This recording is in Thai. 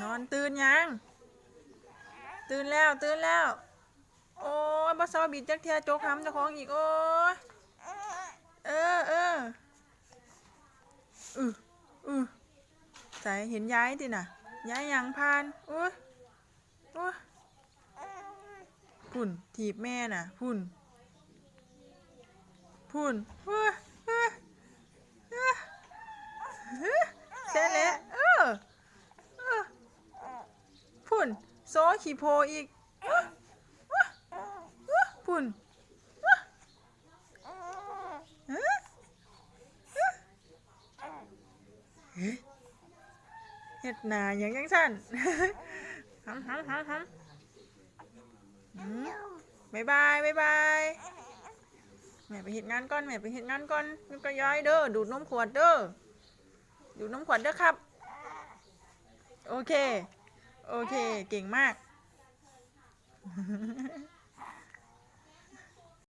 นอนตื่นยัง ตื่นแล้วตื่นแล้ว โอ้ยบัสซาบิดจักเทียโจกหำเจ้าของอีกโอ้ยเออเอออืออือใส่เห็นย้ายดิน่ะย้ายยังพานอุ้ยอุ้ยพุ่นถีบแม่น่ะ พุ่น พุ่นเฮ้ยเฮ้ยเฮ้ยเฮ้ยเสร็จแล้วเออเออ พุ่นโซขี่โพอีกพุ่นเอ้อเอ้อเอ้อเฮ้ยเฮ็ดหน้าหยังยังสั่นหำหำหำหำหืมบ๊ายบายบ๊ายบายแม่ไปเห็ดงานก่อนแม่ไปเห็ดงานก่อนนี่ก็ย้ายเด้อดูดนมขวดเด้อดูดนมขวดเด้อครับ โอเค โอเค เก่งมาก